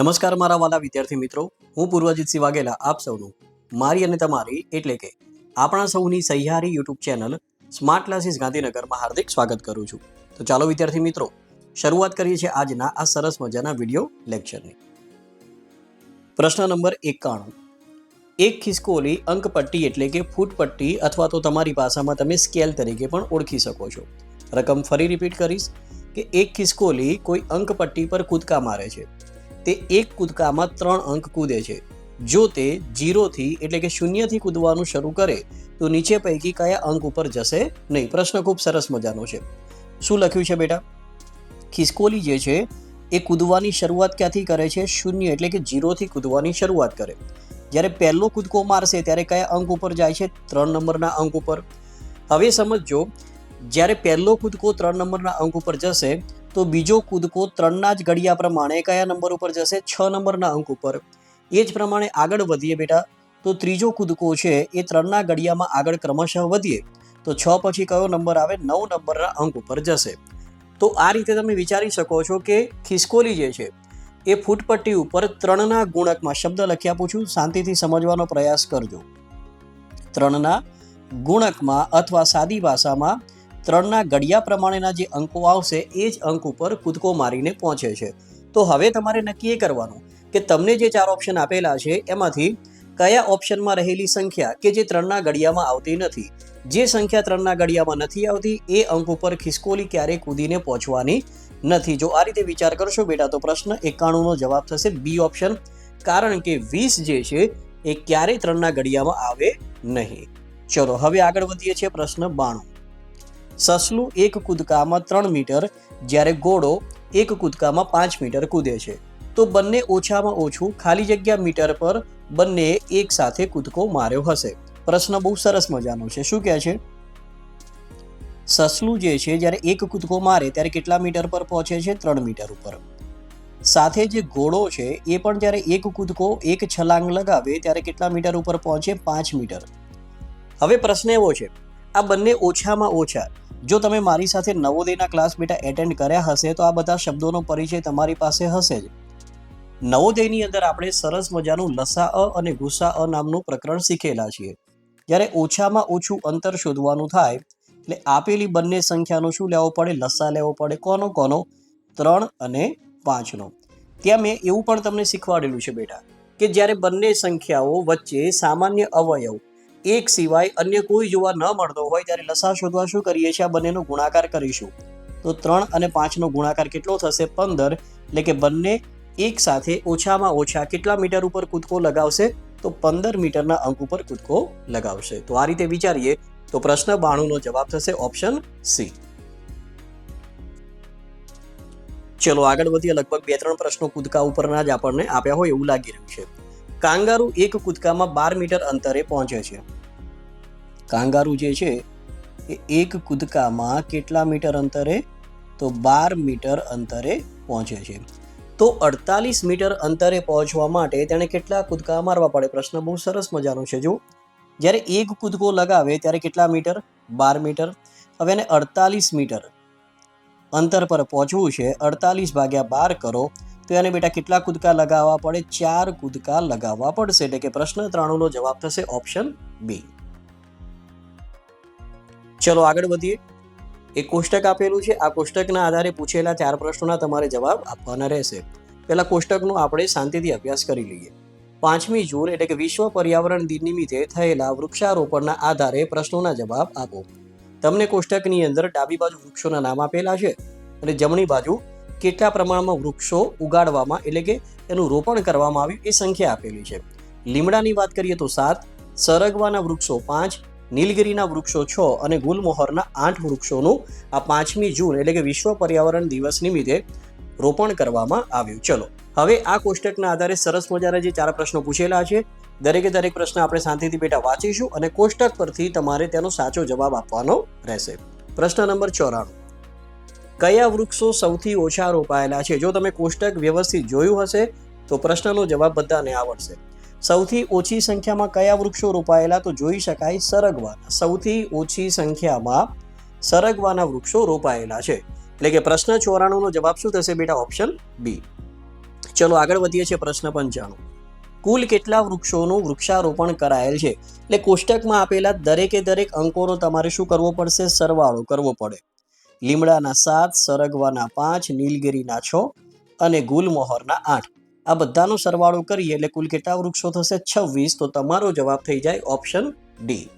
નમસ્કાર મારા વાલા વિદ્યાર્થી મિત્રો. હું પૂર્વજીતસિંહ વાઘેલા આપ સૌનું. મારી અને તમારી એટલે કે આપણા સૌની સહિયારી યુટ્યુબ ચેનલ સ્માર્ટ ક્લાસીસ ગાંધીનગરમાં હાર્દિક સ્વાગત કરું છું. તો ચાલો વિદ્યાર્થી મિત્રો, શરૂઆત કરીએ છીએ આજના આ સરસ મજાના વીડિયો લેક્ચરની. પ્રશ્ન નંબર એકાણું. એક ખિસકોલી અંકપટ્ટી એટલે કે ફૂટપટ્ટી અથવા તો તમારી ભાષામાં તમે સ્કેલ તરીકે પણ ઓળખી શકો છો. રકમ ફરી રિપીટ કરીશ કે એક ખિસકોલી કોઈ અંકપટ્ટી પર કૂદકા મારે છે. તે એક કૂદકામાં ત્રણ અંક કૂદે છે. જો તે જીરોથી એટલે કે શૂન્યથી કૂદવાનું શરૂ કરે, તો નીચે પૈકી કયા અંક ઉપર જશે નહીં? પ્રશ્ન ખૂબ સરસ મજાનો છે. શું લખ્યું છે બેટા? ખિસકોલી જે છે, એ કૂદવાની શરૂઆત ક્યાંથી કરે છે? શૂન્ય એટલે કે જીરોથી કૂદવાની શરૂઆત કરે. જ્યારે પહેલો કૂદકો મારશે, ત્યારે કયા અંક ઉપર જાય છે? ત્રણ નંબરના અંક ઉપર. હવે સમજજો, જ્યારે પહેલો કૂદકો ત્રણ નંબરના અંક ઉપર જશે તો બીજો કૂદકો ત્રણના જ ઘડિયા પ્રમાણે કયા નંબર ઉપર જશે? છ નંબરના અંક ઉપર. એ જ પ્રમાણે આગળ વધીએ બેટા. તો ત્રીજો કૂદકો છે એ ત્રણના ઘડિયામાં આગળ ક્રમશઃ વધીએ. તો છ પછી કયો નંબર આવે? નવ નંબરના અંક ઉપર જશે. તો આ રીતે તમે વિચારી શકો છો કે ખિસકોલી જે છે એ ફૂટપટ્ટી ઉપર ત્રણના ગુણકમાં શબ્દ લખી આપું છું. શાંતિથી સમજવાનો પ્રયાસ કરજો. ત્રણના ગુણકમાં અથવા સાદી ભાષામાં ત્રણના ઘડિયા પ્રમાણેના જે અંકો આવશે, એ જ અંક ઉપર કૂદકો મારીને પહોંચે છે. તો હવે તમારે નક્કી એ કરવાનું કે તમને જે ચાર ઓપ્શન આપેલા છે, એમાંથી કયા ઓપ્શનમાં રહેલી સંખ્યા કે જે ત્રણના ઘડિયામાં આવતી નથી. જે સંખ્યા ત્રણના ઘડિયામાં નથી આવતી, એ અંક ઉપર ખિસકોલી ક્યારેય કૂદીને પહોંચવાની નથી. જો આ રીતે વિચાર કરશો બેટા, તો પ્રશ્ન એકાણુંનો જવાબ થશે બી ઓપ્શન કારણ કે વીસ જે છે, એ ક્યારેય ત્રણના ઘડિયામાં આવે નહીં. ચલો, હવે આગળ વધીએ છીએ પ્રશ્ન બાણું. સસલું એક કૂદકામાં ત્રણ મીટર, જ્યારે ઘોડો એક કૂદકામાં પાંચ મીટર કૂદે છે. તો બંને ઓછામાં ઓછું ખાલી જગ્યા મીટર પર બંને એક સાથે કૂદકો માર્યો હશે. પ્રશ્ન બહુ સરસ મજાનો છે. શું કહે છે? સસલું જે છે, જ્યારે એક કૂદકો મારે, ત્યારે કેટલા મીટર પર પહોંચે છે? ત્રણ મીટર ઉપર. સાથે જે ઘોડો છે, એ પણ જ્યારે એક કૂદકો એક છલાંગ લગાવે, ત્યારે કેટલા મીટર ઉપર પહોંચે? પાંચ મીટર. હવે પ્રશ્ન એવો છે. આ બંને ઓછામાં ઓછા જો તમે મારી સાથે નવોદયના ક્લાસ બેટા એટેન્ડ કર્યા હશે, તો આ બધા શબ્દોનો પરિચય તમારી પાસે હશે જ. નવોદયની અંદર આપણે સરસ મજાનું લસા અ અને ગુસ્સા અ નામનું પ્રકરણ શીખેલા છીએ. જ્યારે ઓછામાં ઓછું અંતર શોધવાનું થાય, એટલે આપેલી બંને સંખ્યાનો શું લેવો પડે? લસા લેવો પડે. કોનો કોનો? ત્રણ અને પાંચનો. ત્યાં મેં એવું પણ તમને શીખવાડેલું છે બેટા, કે જ્યારે બંને સંખ્યાઓ વચ્ચે સામાન્ય અવયવ એક સિવાય અન્ય કોઈ જોવા ન મળતો હોય ત્યારે લસા શોધવા શું કરીએ છીએ? આ બંનેનો ગુણાકાર કરીશું. તો ત્રણ અને પાંચનો ગુણાકાર કેટલો થશે? પંદર. એટલે કે બંને એક સાથે ઓછામાં ઓછા કેટલા મીટર ઉપર કૂદકો લગાવશે? તો પંદર મીટરના અંક ઉપર કૂદકો લગાવશે. તો આ રીતે વિચારીએ તો પ્રશ્ન બાણુંનો જવાબ થશે ઓપ્શન સી. ચલો, આગળ વધીએ. લગભગ બે ત્રણ પ્રશ્નો કૂદકા ઉપરના જ આપણને આપ્યા હોય એવું લાગી રહ્યું છે. કાંગારુ એક કૂદકામાં બાર મીટર અંતરે પહોંચે છે. કાંગારુ જે છે, એ એક કૂદકામાં કેટલા મીટર અંતરે? તો બાર મીટર અંતરે પહોંચે છે. તો અડતાલીસ મીટર અંતરે પહોંચવા માટે તેણે કેટલા કૂદકા મારવા પડે? પ્રશ્ન બહુ સરસ મજાનો છે જો. જ્યારે એક કૂદકો લગાવે ત્યારે કેટલા મીટર? બાર મીટર. હવે એને અડતાલીસ મીટર અંતર પર પહોંચવું છે. અડતાલીસ ભાગ્યા બાર કરો, તો એને બેટા કેટલા કૂદકા લગાવવા પડે? ચાર કૂદકા લગાવવા પડશે. એટલે કે પ્રશ્ન ત્રાણુંનો જવાબ થશે ઓપ્શન બી. ચલો આગળ વધીએ. એક કોષ્ટક આપેલું છે. આ કોષ્ટકના આધારે પૂછેલા ચાર પ્રશ્નોના તમારે જવાબ આપવાના રહેશે. પહેલા કોષ્ટકનો આપણે શાંતિથી અભ્યાસ કરી લઈએ. પાંચમી જૂન એટલે કે વિશ્વ પર્યાવરણ દિન નિમિત્તે થયેલા વૃક્ષારોપણના આધારે પ્રશ્નોના જવાબ આપો. તમને કોષ્ટકની અંદર ડાબી બાજુ વૃક્ષોના નામ આપેલા છે અને જમણી બાજુ કેટલા પ્રમાણમાં વૃક્ષો ઉગાડવામાં એટલે કે એનું રોપણ કરવામાં આવ્યું એ સંખ્યા આપેલી છે. લીમડાની વાત કરીએ તો સાત, સરગવાના વૃક્ષો પાંચ નીલગિરીના વૃક્ષો છ અને ગુલમોહરના આઠ વૃક્ષોનું આ પાંચમી જૂન એટલે કે વિશ્વ પર્યાવરણ દિવસ નિમિત્તે રોપણ કરવામાં આવ્યું. ચલો, હવે આ કોષ્ટકના આધારે સરસ મજાના જે ચાર પ્રશ્નો પૂછેલા છે, દરેકે દરેક પ્રશ્ન આપણે શાંતિથી બેટા વાંચીશું અને કોષ્ટક પરથી તમારે તેનો સાચો જવાબ આપવાનો રહેશે. પ્રશ્ન નંબર ચોરાણું. કયા વૃક્ષો સૌથી ઓછા રોપાયેલા છે? જો તમે કોષ્ટક વ્યવસ્થિત જોયું હશે, તો પ્રશ્નનો જવાબ બધાને આવડશે. સૌથી ઓછી સંખ્યામાં કયા વૃક્ષો રોપાયેલા તો જોઈ શકાય સરગવાના. સૌથી ઓછી સંખ્યામાં સરગવાના વૃક્ષો રોપાયેલા છે. એટલે કે પ્રશ્ન ચોરાણુંનો જવાબ શું થશે બેટા? Option B. ચલો આગળ વધીએ છીએ પ્રશ્ન પંચાણું. કુલ કેટલા વૃક્ષોનું વૃક્ષારોપણ કરાયેલ છે? એટલે કોષ્ટકમાં આપેલા દરેકે દરેક અંકોનો તમારે શું કરવો પડશે? સરવાળો કરવો પડે. લીમડાના સાત, સરગવાના પાંચ, નીલગિરીના છ અને ગુલમોહરના આઠ. આ બધાનો સરવાળો કરીએ એટલે કુલ કેટલા વૃક્ષો થશે? છવ્વીસ. તો તમારો જવાબ થઈ જાય ઓપ્શન ડી.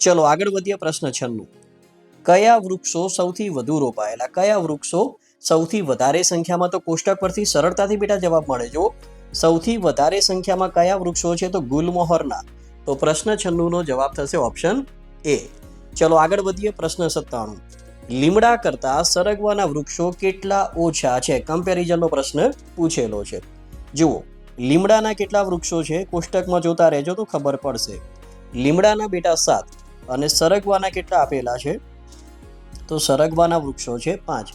ચલો, આગળ વધીએ પ્રશ્ન છન્નું. કયા વૃક્ષો સૌથી વધુ રોપાયેલા? કયા વૃક્ષો સૌથી વધારે સંખ્યામાં? તો કોષ્ટક પરથી સરળતાથી બેટા જવાબ મળે. જો સૌથી વધારે સંખ્યામાં કયા વૃક્ષો છે? તો ગુલમોહરના. તો પ્રશ્ન છન્નુનો જવાબ થશે ઓપ્શન એ. ચલો, આગળ વધીએ પ્રશ્ન સત્તાણું. લીમડા કરતાં સરગવાના વૃક્ષો કેટલા ઓછા છે? કમ્પેરિઝનનો પ્રશ્ન પૂછેલો છે. જુઓ, લીમડાના કેટલા વૃક્ષો છે? કોષ્ટકમાં જોતા રહેજો તો ખબર પડશે. લીમડાના બેટા સાત અને સરગવાના કેટલા આપેલા છે? તો સરગવાના વૃક્ષો છે પાંચ.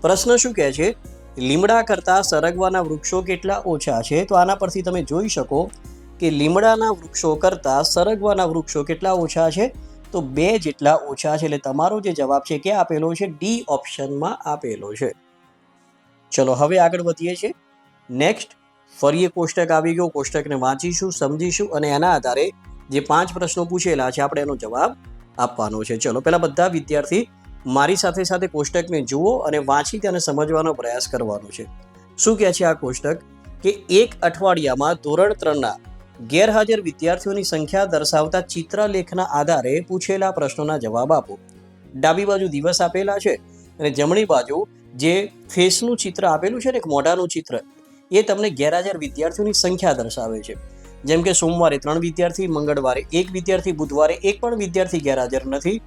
પ્રશ્ન શું કહે છે? લીમડા કરતાં સરગવાના વૃક્ષો કેટલા ઓછા છે? તો આના પરથી તમે જોઈ શકો કે લીમડાના વૃક્ષો કરતાં સરગવાના વૃક્ષો કેટલા ઓછા છે? તો બે જેટલા ઓછા છે એટલે તમારો જે જવાબ છે કે આપેલો છે? ડી ઓપ્શનમાં આપેલો છે. ચલો, હવે આગળ વધીએ છીએ. નેક્સ્ટ ફરી એક કોષ્ટક આવી ગયો. કોષ્ટકને વાંચીશું, સમજીશું અને એના આધારે જે પાંચ પ્રશ્નો પૂછેલા છે, આપણે એનો જવાબ આપવાનો છે. ચલો, પહેલાં બધા વિદ્યાર્થી મારી સાથે સાથે કોષ્ટકને જુઓ અને વાંચી તેને સમજવાનો પ્રયાસ કરવાનો છે. શું કહે છે આ કોષ્ટક? કે એક અઠવાડિયામાં ધોરણ ત્રણના ગેરહાજર વિદ્યાર્થીઓની સંખ્યા દર્શાવતા ચિત્રલેખના આધારે પૂછેલા પ્રશ્નોના જવાબ આપો. ડાબી બાજુ દિવસ આપેલા છે અને જમણી બાજુ જે ફેસનું ચિત્ર આપેલું છે ને, એક મોઢાનું ચિત્ર, એ તમને ગેરહાજર વિદ્યાર્થીઓની સંખ્યા દર્શાવે છે. જેમ કે સોમવારે ત્રણ વિદ્યાર્થી, મંગળવારે એક વિદ્યાર્થી, બુધવારે એક પણ વિદ્યાર્થી ગેરહાજર નથી.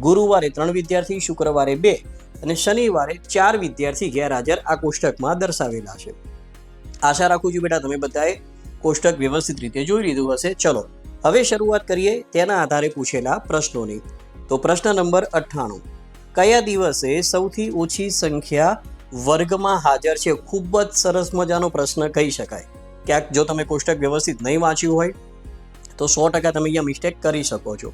ગુરુવારે ત્રણ વિદ્યાર્થી, શુક્રવારે બે અને શનિવારે ચાર વિદ્યાર્થી ગેરહાજર આ કોષ્ટકમાં દર્શાવેલા છે. આશા રાખું છું બેટા તમે બધાએ કોષ્ટક વ્યવસ્થિત રીતે જોઈ લીધું હશે. ચલો, હવે શરૂઆત કરીએ તેના આધારે પૂછેલા પ્રશ્નોની. તો પ્રશ્ન નંબર અઠ્ઠાણું. કયા દિવસે સૌથી ઓછી સંખ્યા વર્ગમાં હાજર છે? ખૂબ જ સરસ મજાનો પ્રશ્ન કહી શકાય. ક્યાંક જો તમે કોષ્ટક વ્યવસ્થિત નહીં વાંચ્યું હોય, તો સો ટકા તમે અહીંયા મિસ્ટેક કરી શકો છો.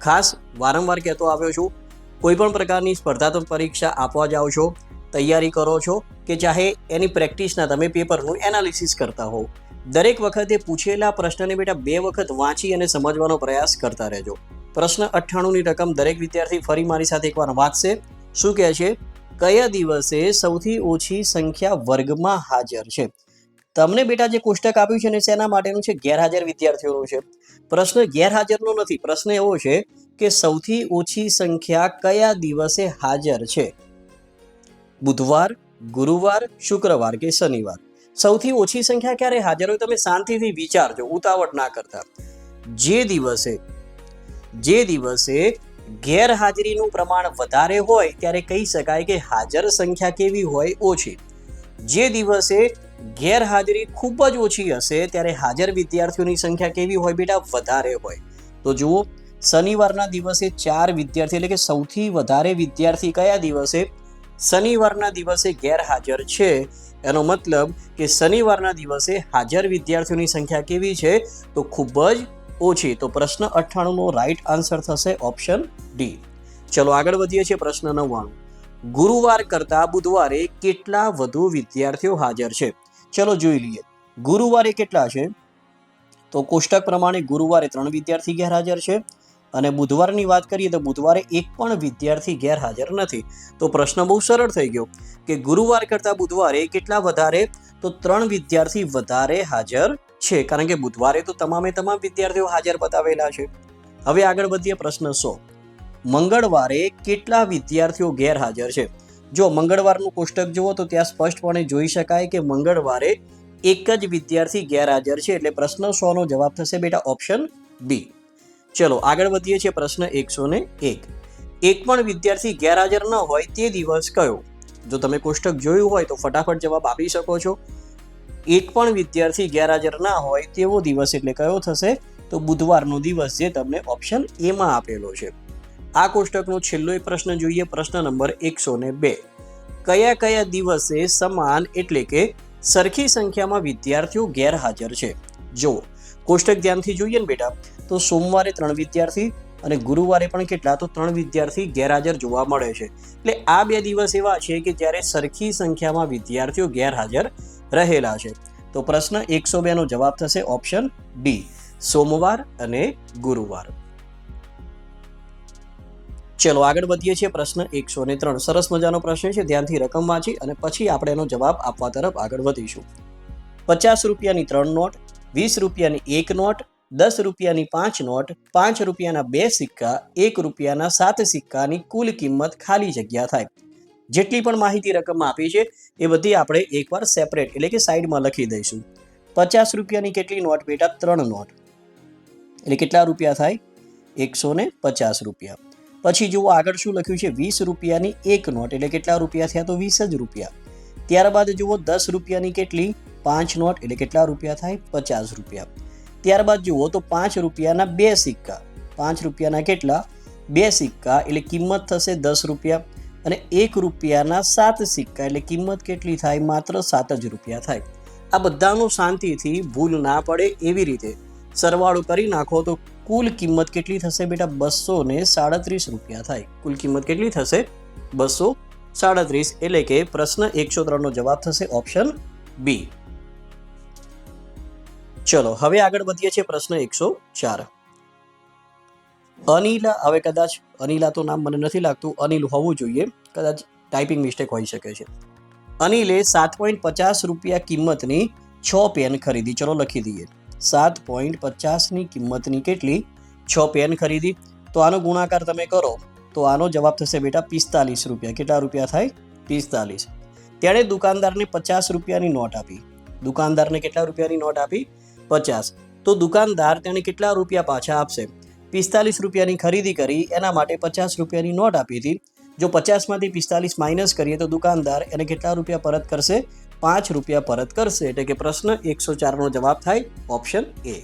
ખાસ વારંવાર કહેતો આવ્યો છું, કોઈ પણ પ્રકારની સ્પર્ધાત્મક પરીક્ષા આપવા જાઓ છો, તૈયારી કરો છો, કે ચાહે એની પ્રેક્ટિસના તમે પેપરનું એનાલિસિસ કરતા હોવ. દરેક વખતે પૂછેલા પ્રશ્નને બેટા બે વખત વાંચી અને સમજવાનો પ્રયાસ કરતા રહેજો. પ્રશ્ન અઠ્ઠાણુંની રકમ દરેક વિદ્યાર્થી ફરી મારી સાથે એકવાર વાંચશે. શું કહે છે? કયા દિવસે સૌથી ઓછી સંખ્યા વર્ગમાં હાજર છે? તમને બેટા જે કોષ્ટક આપ્યું છે ને શેના માટેનું છે? ગેરહાજર વિદ્યાર્થીઓનું છે. પ્રશ્ન ગેરહાજરનો નથી. પ્રશ્ન એવો છે કે સૌથી ઓછી સંખ્યા કયા દિવસે હાજર છે? બુધવાર, ગુરુવાર, શુક્રવાર કે શનિવાર? સૌથી ઓછી સંખ્યા ક્યારે હાજર હોય તમે શાંતિથી વિચારજો, ઉતાવળ ના કરતા. જે દિવસે જે દિવસે ગેરહાજરીનું પ્રમાણ વધારે હોય ત્યારે કહી શકાય કે હાજર સંખ્યા કેવી હોય ઓછી. જે દિવસે ગેરહાજરી ખૂબ જ ઓછી હશે ત્યારે હાજર વિદ્યાર્થીઓની સંખ્યા કેવી હોય બેટા? વધારે હોય. તો જુઓ, શનિવારના દિવસે ચાર વિદ્યાર્થી એટલે કે સૌથી વધારે વિદ્યાર્થી કયા દિવસે? શનિવારના દિવસે ગેરહાજર છે. એનો મતલબ કે શનિવારના દિવસે હાજર વિદ્યાર્થીઓની સંખ્યા કેવી છે? તો ખૂબ જ ઓછી. તો પ્રશ્ન અઠ્ઠાણુંનો રાઈટ આન્સર થશે ઓપ્શન ડી ચલો આગળ વધીએ છીએ પ્રશ્ન નવ્વાણું. ગુરુવાર કરતાં બુધવારે કેટલા વધુ વિદ્યાર્થીઓ હાજર છે? ચલો જોઈ લઈએ. ગુરુવારે કેટલા છે? તો કોષ્ટક પ્રમાણે ગુરુવારે ત્રણ વિદ્યાર્થી ગેરહાજર છે. અને બુધવારની વાત કરીએ તો બુધવારે એક પણ વિદ્યાર્થી ગેરહાજર નથી. તો પ્રશ્ન બહુ સરળ થઈ ગયો કે ગુરુવાર કરતાં બુધવારે કેટલા વધારે? તો ત્રણ વિદ્યાર્થી વધારે હાજર છે. કારણ કે બુધવારે તો તમામે તમામ વિદ્યાર્થીઓ હાજર બતાવેલા છે. હવે આગળ વધીએ પ્રશ્ન સો. મંગળવારે કેટલા વિદ્યાર્થીઓ ગેરહાજર છે? જો મંગળવારનું કોષ્ટક જુઓ તો ત્યાં સ્પષ્ટપણે જોઈ શકાય કે મંગળવારે એક જ વિદ્યાર્થી ગેરહાજર છે. એટલે પ્રશ્ન સોનો જવાબ થશે બેટા ઓપ્શન બી. ચલો, આગળ વધીએ છીએ પ્રશ્ન એકસો ને એક. એક પણ વિદ્યાર્થી ગેરહાજર ન હોય તે દિવસ કયો? જો તમે કોષ્ટક જોયું હોય તો ફટાફટ જવાબ આપી શકો છો. એક પણ વિદ્યાર્થી ગેરહાજર ના હોય તેવો દિવસ એટલે કયો થશે? તો બુધવારનો દિવસ જે તમને ઓપ્શન એમાં આપેલો છે. આ કોષ્ટકનો છેલ્લો પ્રશ્ન જોઈએ, પ્રશ્ન નંબર એકસો ને બે. કયા કયા દિવસે સમાન એટલે કે સરખી સંખ્યામાં વિદ્યાર્થીઓ ગેરહાજર છે? જો કોષ્ટક ધ્યાનથી જોઈએ ને બેટા. તો સોમવારે ત્રણ વિદ્યાર્થી અને ગુરુવારે પણ કેટલા? તો ત્રણ વિદ્યાર્થી ગેરહાજર જોવા મળે છે. એટલે આ બે દિવસ એવા છે કે જ્યારે સરખી સંખ્યામાં વિદ્યાર્થીઓ ગેરહાજર રહેલા છે. તો પ્રશ્ન એકસો બેનો જવાબ થશે ઓપ્શન ડી, સોમવાર અને ગુરુવાર. ચલો, આગળ વધીએ છીએ પ્રશ્ન એકસો ને ત્રણ. સરસ મજાનો પ્રશ્ન છે, ધ્યાનથી રકમ વાંચી અને પછી આપણે એનો જવાબ આપવા તરફ આગળ વધીશું. પચાસ રૂપિયાની ત્રણ નોટ, વીસ રૂપિયાની એક નોટ દસ રૂપિયાની પાંચ નોટ, પાંચ રૂપિયાના બે સિક્કા, એક રૂપિયાના સાત સિક્કાની કુલ કિંમત ખાલી જગ્યા થાય. જેટલી પણ માહિતી રકમ આપી છે, એ બધી આપણે એકવાર સેપરેટ એટલે કે સાઈડમાં લખી દઈશું. પચાસ રૂપિયાની કેટલી નોટ બેટા? ત્રણ નોટ. એટલે કેટલા રૂપિયા થાય? એકસો ને પચાસ રૂપિયા. પછી જુઓ આગળ શું લખ્યું છે? વીસ રૂપિયાની એક નોટ, એટલે કેટલા રૂપિયા થયા તો વીસ જ રૂપિયા. ત્યારબાદ જુઓ દસ રૂપિયાની કેટલી? પાંચ નોટ, એટલે કેટલા રૂપિયા થાય? પચાસ રૂપિયા. ત્યારબાદ જુઓ તો પાંચ રૂપિયાના બે સિક્કા. પાંચ રૂપિયાના કેટલા? બે સિક્કા, એટલે કિંમત થશે દસ રૂપિયા. અને એક રૂપિયાના સાત સિક્કા, એટલે કિંમત કેટલી થાય? માત્ર સાત જ રૂપિયા થાય. આ બધાનું શાંતિથી ભૂલ ના પડે એવી રીતે. સરવાળો કરી નાખો તો કુલ કિંમત કેટલી થશે બેટા? બસો ને સાડત્રીસ રૂપિયા થાય. કુલ કિંમત કેટલી થશે? બસો સાડત્રીસ. એટલે કે પ્રશ્ન એકસો ત્રણનો જવાબ થશે ઓપ્શન બી. ચલો, હવે આગળ વધીએ છીએ પ્રશ્ન એકસો ચાર. અનિલા, હવે કદાચ અનિલા તો નામ મને નથી લાગતું, અનિલ હોવું જોઈએ. કદાચ ટાઈપિંગ મિસ્ટેક હોઈ શકે છે. અનિલે સાત પોઈન્ટ પચાસ રૂપિયા કિંમતની છ પેન ખરીદી. ચલો લખી દઈએ. સાત પોઈન્ટ પચાસની કિંમતની કેટલી? છ પેન ખરીદી. તો આનો ગુણાકાર તમે કરો. તો આનો જવાબ થશે બેટા પિસ્તાલીસ રૂપિયા. કેટલા રૂપિયા થાય? પિસ્તાલીસ. તેણે દુકાનદારને પચાસ રૂપિયાની નોટ આપી. દુકાનદારને કેટલા રૂપિયાની નોટ આપી? પચાસ. તો દુકાનદાર તેણે કેટલા રૂપિયા પાછા આપશે? પિસ્તાલીસ રૂપિયાની ખરીદી કરી, એના માટે પચાસ રૂપિયાની નોટ આપી હતી. જો પચાસમાંથી પિસ્તાલીસ માઇનસ કરીએ તો દુકાનદાર એને કેટલા રૂપિયા પરત કરશે? પાંચ રૂપિયા પરત કરશે, એટલે કે પ્રશ્ન એકસો ચારનો જવાબ થાય ઓપ્શન એ.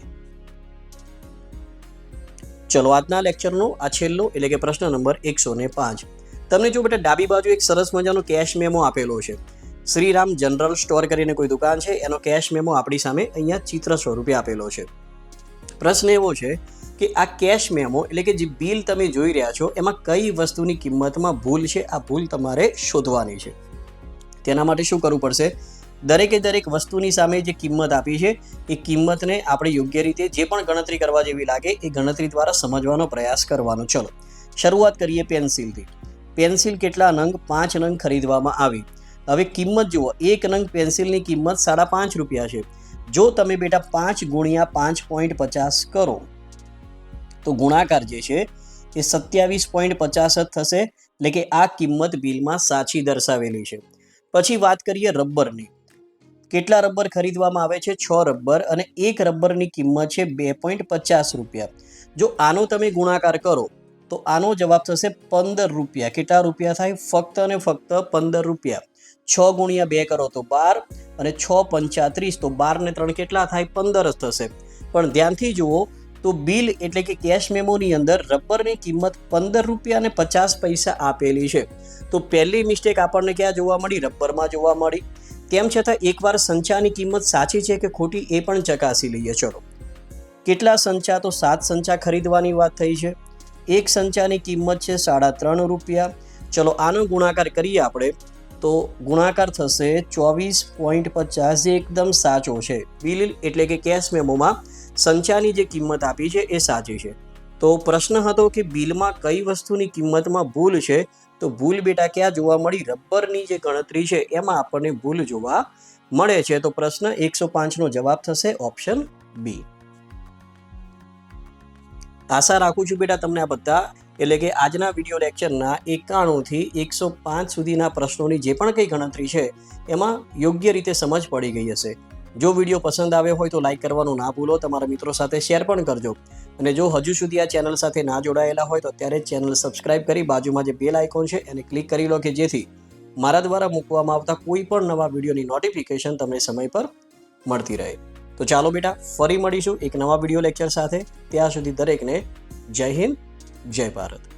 ચલો આજના લેક્ચરનો, આ છેલ્લો, એટલે કે પ્રશ્ન નંબર એકસો ને પાંચ. તમને જો બેટા ડાબી બાજુ એક સરસ મજાનો કેશ મેમો આપેલો છે. શ્રીરામ જનરલ સ્ટોર કરીને કોઈ દુકાન છે, એનો કેશ મેમો આપણી સામે અહીંયા ચિત્ર સ્વરૂપે આપેલો છે. પ્રશ્ન એવો છે કે આ કેશ મેમો એટલે કે જે બિલ તમે જોઈ રહ્યા છો, એમાં કઈ વસ્તુની કિંમતમાં ભૂલ છે, આ ભૂલ તમારે શોધવાની છે. તેના માટે શું કરવું પડશે? દરેકે દરેક વસ્તુની સામે જે કિંમત આપી છે, એ કિંમતને આપણે યોગ્ય રીતે જે પણ ગણતરી કરવા જેવી લાગે, એ ગણતરી દ્વારા સમજવાનો પ્રયાસ કરવાનો. ચલો, શરૂઆત કરીએ પેન્સિલથી પેન્સિલ કેટલા નંગ? પાંચ નંગ ખરીદવામાં આવી. હવે કિંમત જુઓ, એક નંગ પેન્સિલની કિંમત સાડા પાંચ રૂપિયા છે. જો તમે બેટા પાંચ ગુણ્યા પાંચ પોઈન્ટ પચાસ કરો, તો ગુણાકાર જે છે એ સત્યાવીસ પોઈન્ટ પચાસ જ થશે, એટલે કે આ કિંમત બિલમાં સાચી દર્શાવેલી છે. પછી વાત કરીએ રબરની. કેટલા રબર ખરીદવામાં આવે છે? છ રબર અને એક રબરની કિંમત છે બે પોઈન્ટ પચાસ રૂપિયા. જો આનો તમે ગુણાકાર કરો, તો આનો જવાબ થશે પંદર રૂપિયા. કેટલા રૂપિયા થાય? ફક્ત અને ફક્ત પંદર રૂપિયા. છ ગુણ્યા બે કરો તો બાર અને છ પંચાત્રીસ તો બારને ત્રણ કેટલા થાય? પંદર જ થશે. પણ ધ્યાનથી જુઓ, તો બિલ એટલે કે કેશ મેમોની અંદર રબરની કિંમત પંદર રૂપિયા અને પચાસ પૈસા આપેલી છે. તો પહેલી મિસ્ટેક આપણને ક્યાં જોવા મળી? રબરમાં જોવા મળી. તેમ છતાં એકવાર સંચાની કિંમત સાચી છે કે ખોટી એ પણ ચકાસી લઈએ. ચલો. કેટલા સંચા? તો સાત સંચા ખરીદવાની વાત થઈ છે. એક સંચાની કિંમત છે સાડા ત્રણ રૂપિયા. ચલો, આનો ગુણાકાર કરીએ આપણે. તો ગુણાકાર થશે ચોવીસ પોઈન્ટ પચાસ, જે એકદમ સાચો છે. બિલ એટલે કે કેશ મેમોમાં સંચાની જે કિંમત આપી છે એ સાચી છે. તો પ્રશ્ન હતો કે બિલમાં કઈ વસ્તુની કિંમતમાં ભૂલ છે? તો ભૂલ બેટા ક્યાં જોવા મળી? રબરની જે ગણતરી છે એમાં આપણને ભૂલ જોવા મળે છે. તો પ્રશ્ન એકસો પાંચનો જવાબ થશે ઓપ્શન બી. આશા રાખું છું બેટા તમને આ બધા એટલે કે આજના વીડિયો લેક્ચરના એકાણુંથી એકસો પાંચ સુધીના પ્રશ્નોની જે પણ કંઈ ગણતરી છે, એમાં યોગ્ય રીતે સમજ પડી ગઈ હશે. જો વીડિયો પસંદ આવ્યો હોય તો લાઇક કરવાનું ના ભૂલો, તમારા મિત્રો સાથે શેર પણ કરજો. અને જો હજુ સુધી આ ચેનલ સાથે ના જોડાયેલા હોય તો અત્યારે ચેનલ સબસ્ક્રાઇબ કરી બાજુમાં જે બેલ આઇકોન છે, એને ક્લિક કરી લો કે જેથી મારા દ્વારા મૂકવામાં આવતા કોઈ પણ નવા વિડીયોની નોટિફિકેશન તમને સમય પર મળતી રહે. તો ચાલો બેટા, ફરી મળીશું એક નવા વીડિયો લેક્ચર સાથે. ત્યાં સુધી દરેકને જય હિન્દ જય ભારત.